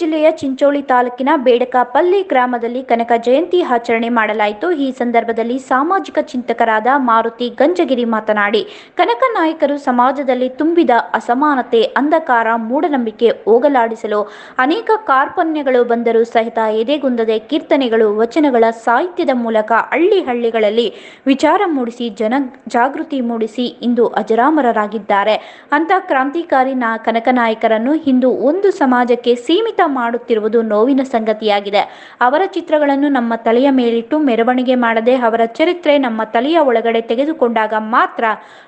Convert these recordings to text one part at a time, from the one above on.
ಜಿಲ್ಲೆಯ ಚಿಂಚೋಳಿ ತಾಲೂಕಿನ ಬೇಡಕಪಲ್ಲಿ ಗ್ರಾಮದಲ್ಲಿ ಕನಕ ಜಯಂತಿ ಆಚರಣೆ ಮಾಡಲಾಯಿತು. ಈ ಸಂದರ್ಭದಲ್ಲಿ ಸಾಮಾಜಿಕ ಚಿಂತಕರಾದ ಮಾರುತಿ ಗಂಜಗಿರಿ ಮಾತನಾಡಿ, ಕನಕ ನಾಯಕರು ಸಮಾಜದಲ್ಲಿ ತುಂಬಿದ ಅಸಮಾನತೆ, ಅಂಧಕಾರ, ಮೂಢನಂಬಿಕೆ ಹೋಗಲಾಡಿಸಲು ಅನೇಕ ಕಾರ್ಪಣ್ಯಗಳು ಬಂದರೂ ಸಹಿತ ಎದೆಗುಂದದೆ ಕೀರ್ತನೆಗಳು, ವಚನಗಳ ಸಾಹಿತ್ಯದ ಮೂಲಕ ಹಳ್ಳಿ ಹಳ್ಳಿಗಳಲ್ಲಿ ವಿಚಾರ ಮೂಡಿಸಿ, ಜನ ಜಾಗೃತಿ ಮೂಡಿಸಿ ಇಂದು ಅಜರಾಮರರಾಗಿದ್ದಾರೆ. ಅಂತ ಕ್ರಾಂತಿಕಾರಿ ನಾ, ಕನಕ ನಾಯಕರನ್ನು ಇಂದು ಒಂದು ಸಮಾಜಕ್ಕೆ ಸೀಮಿತ ಮಾಡುತ್ತಿರುವುದು ನೋವಿನ ಸಂಗತಿಯಾಗಿದೆ. ಅವರ ಚಿತ್ರಗಳನ್ನು ನಮ್ಮ ತಲೆಯ ಮೇಲಿಟ್ಟು ಮೆರವಣಿಗೆ ಮಾಡದೆ ಅವರ ಚರಿತ್ರೆ ನಮ್ಮ ತಲೆಯ ಒಳಗಡೆ ತೆಗೆದುಕೊಂಡಾಗ ಮಾತ್ರ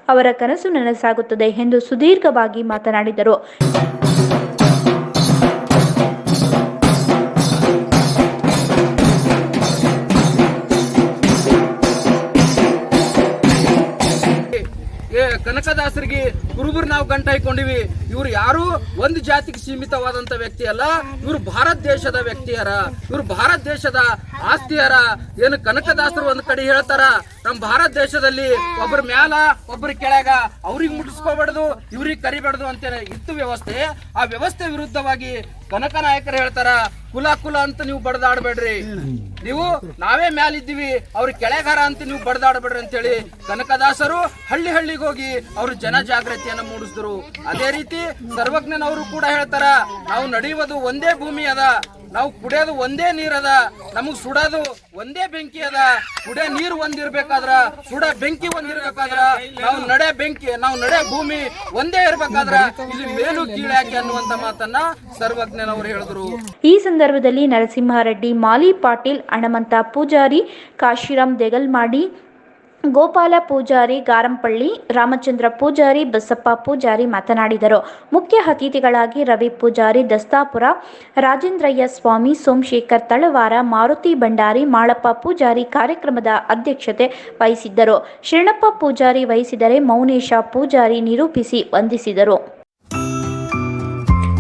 ಅವರ ಕನಸು ನನಸಾಗುತ್ತದೆ ಎಂದು ಸುದೀರ್ಘವಾಗಿ ಮಾತನಾಡಿದರು. ಕನಕದಾಸರಿಗೆ ಕುರುಬರು ನಾವು ಗಂಟ ಹಾಕೊಂಡಿವಿ ಇವ್ರು ಯಾರು ಒಂದು ಜಾತಿಗೆ ಸೀಮಿತವಾದಂತ ವ್ಯಕ್ತಿ ಅಲ್ಲ. ಇವ್ರು ಭಾರತ ದೇಶದ ವ್ಯಕ್ತಿಯರ. ಇವ್ರು ಭಾರತ ದೇಶದ ಆಸ್ತಿಯರ. ಏನು ಕನಕದಾಸರು ಒಂದ್ ಕಡೆ ಹೇಳ್ತಾರ, ನಮ್ ಭಾರತ ದೇಶದಲ್ಲಿ ಒಬ್ಬರ ಮ್ಯಾಲ ಒಬ್ಬರ ಕೆಳಗ ಅವ್ರಿಗೆ ಮುಟ್ಟಿಸ್ಕೋಬಾರ್ದು, ಇವ್ರಿಗೆ ಕರಿಬಾರ್ದು ಅಂತ ಇತ್ತು ವ್ಯವಸ್ಥೆ. ಆ ವ್ಯವಸ್ಥೆ ವಿರುದ್ಧವಾಗಿ ಕನಕ ನಾಯಕರು ಹೇಳ್ತಾರ ಕುಲ ಕುಲ ಅಂತ ನೀವು ಬಡದಾಡಬೇಡ್ರಿ. ನೀವು ನಾವೇ ಮ್ಯಾಲಿದ್ದೀವಿ, ಅವ್ರ ಕೆಳಗಾರ ಅಂತ ನೀವು ಬಡದಾಡಬೇಡ್ರಿ ಅಂತೇಳಿ ಕನಕದಾಸರು ಹಳ್ಳಿ ಹಳ್ಳಿಗೆ ಹೋಗಿ ಅವರು ಜನ ಜಾಗೃತಿಯನ್ನ ಮೂಡಿಸಿದ್ರು. ಅದೇ ರೀತಿ ಸರ್ವಜ್ಞನವರು ಕೂಡ ಹೇಳ್ತಾರ, ನಾವು ನಡೆಯುವುದು ಒಂದೇ ಭೂಮಿ ಅದ. ನಾವು ಕುಡಿಯೋದು ಒಂದೇ ನೀರದ, ನಮಗ್ ಸುಡೋದು ಒಂದೇ ಬೆಂಕಿ ಅದ. ಕುಡಿಯ ನೀರು ಒಂದಿರ್ಬೇಕಾದ್ರ, ಸುಡ ಬೆಂಕಿ ಒಂದಿರ್ಬೇಕಾದ್ರ, ನಾವು ನಡೆ ಬೆಂಕಿ, ನಾವು ನಡೆ ಭೂಮಿ ಒಂದೇ ಇರ್ಬೇಕಾದ್ರ, ಇಲ್ಲಿ ಮೇಲು ಕೀಳಾಕೆ ಅನ್ನುವಂತ ಮಾತನ್ನ ಸರ್ವಜ್ಞನವರು ಹೇಳಿದ್ರು. ಈ ಸಂದರ್ಭದಲ್ಲಿ ನರಸಿಂಹಾರೆಡ್ಡಿ, ಮಾಲಿ ಪಾಟೀಲ್, ಹಣಮಂತ ಪೂಜಾರಿ, ಕಾಶಿರಾಮ್ ದೇಗಲ್ಮಾಡಿ ಗೋಪಾಲ ಪೂಜಾರಿ ಗಾರಂಪಳ್ಳಿ, ರಾಮಚಂದ್ರ ಪೂಜಾರಿ, ಬಸಪ್ಪ ಪೂಜಾರಿ ಮಾತನಾಡಿದರು. ಮುಖ್ಯ ಅತಿಥಿಗಳಾಗಿ ರವಿ ಪೂಜಾರಿ, ದಸ್ತಾಪುರ ರಾಜೇಂದ್ರಯ್ಯ ಸ್ವಾಮಿ, ಸೋಮಶೇಖರ್ ತಳವಾರ, ಮಾರುತಿ ಭಂಡಾರಿ, ಮಾಳಪ್ಪ ಪೂಜಾರಿ ಕಾರ್ಯಕ್ರಮದ ಅಧ್ಯಕ್ಷತೆ ವಹಿಸಿದ್ದರು. ಶರಣಪ್ಪ ಪೂಜಾರಿ ವಹಿಸಿದರೆ ಮೌನೇಶ ಪೂಜಾರಿ ನಿರೂಪಿಸಿ ವಂದಿಸಿದರು.